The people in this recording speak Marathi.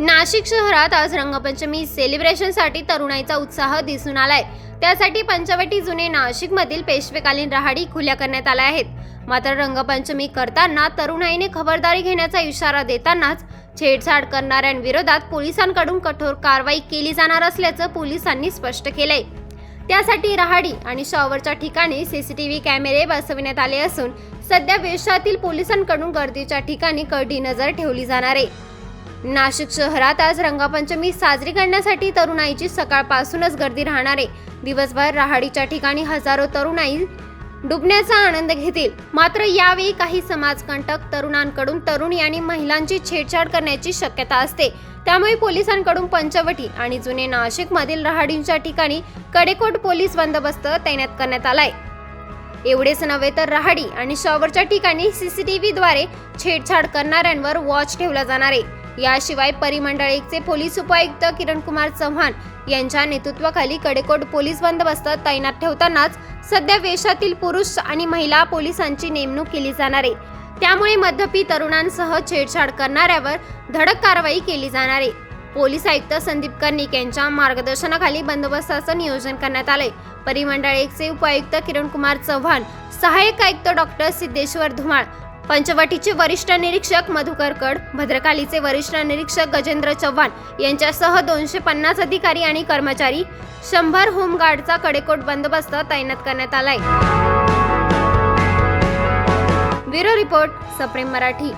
नाशिक शहरात आज रंगपंचमी सेलिब्रेशनसाठी तरुणाईचा उत्साह दिसून आलाय. त्यासाठी पंचवटी जुने नाशिकमधील पेशवेकालीन रहाडी खुल्या करण्यात आल्या आहेत. मात्र रंगपंचमी करताना तरुणाईने खबरदारी घेण्याचा इशारा देतानाच छेडछाड करणाऱ्यांविरोधात पोलिसांकडून कठोर कारवाई केली जाणार असल्याचं पोलिसांनी स्पष्ट केलंय. त्यासाठी रहाडी आणि शॉवरच्या ठिकाणी सीसीटीव्ही कॅमेरे बसविण्यात आले असून सध्या वेशातील पोलिसांकडून गर्दीच्या ठिकाणी कडी नजर ठेवली जाणार आहे. नाशिक शहरात आज रंगपंचमी साजरी करण्यासाठी तरुणाईची सकाळपासूनच गर्दी राहणार आहे. दिवसभर रहाडीच्या ठिकाणी हजारो तरुणाई डुबण्याचा आनंद घेतील. मात्र यावेळी काही समाजकंटक तरुणांकडून तरुणी आणि महिलांची छेडछाड करण्याची शक्यता असते. त्यामुळे पोलिसांकडून पंचवटी आणि जुने नाशिकमधील रहाडींच्या ठिकाणी कडेकोट पोलीस बंदोबस्त तैनात करण्यात आलाय. एवढेच नव्हे तर रहाडी आणि शॉवरच्या ठिकाणी सीसीटीव्हीद्वारे छेडछाड करणाऱ्यांवर वॉच ठेवला जाणार आहे. याशिवाय परिमंडळ एकचे पोलीस उपायुक्त किरण कुमार चव्हाण यांच्या नेतृत्वाखाली कडेकोट पोलीस बंदोबस्त तैनात ठेवतानाच सध्या वेशातील पुरुष आणि महिला पोलिसांची नेमणूक केली जाणार आहे. त्यामुळे मध्यपी तरुणांसह छेडछाड करणाऱ्यावर धडक कारवाई केली जाणार आहे. पोलीस आयुक्त संदीप कर्णिक यांच्या मार्गदर्शनाखाली बंदोबस्ताचं नियोजन करण्यात आलंय. परिमंडळ एकचे उपायुक्त किरण कुमार चव्हाण सहाय्यक आयुक्त डॉक्टर सिद्धेश्वर धुमाळ पंचवटीचे वरिष्ठ निरीक्षक मधुकर कड भद्रकालीचे वरिष्ठ निरीक्षक गजेंद्र चव्हाण यांच्यासह दोनशे पन्नास अधिकारी आणि कर्मचारी शंभर होमगार्डचा कडेकोट बंदोबस्त तैनात करण्यात आलाय. ब्युरो रिपोर्ट सप्रेम मराठी.